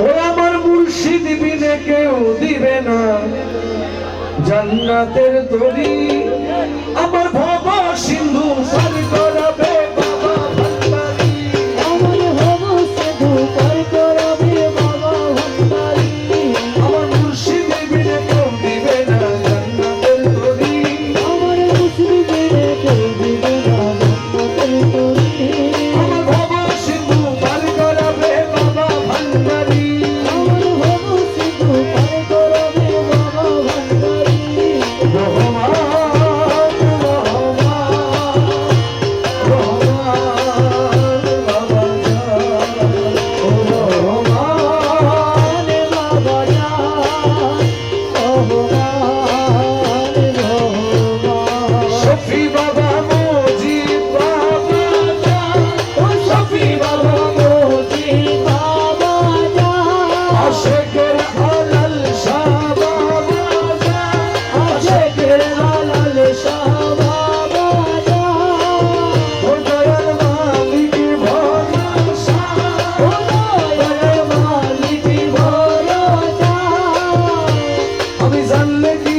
ও আমার মুর্শিদ বিনে কেউ দিবে না। জান্নাতের দড়ি আমার Ali zannediyorum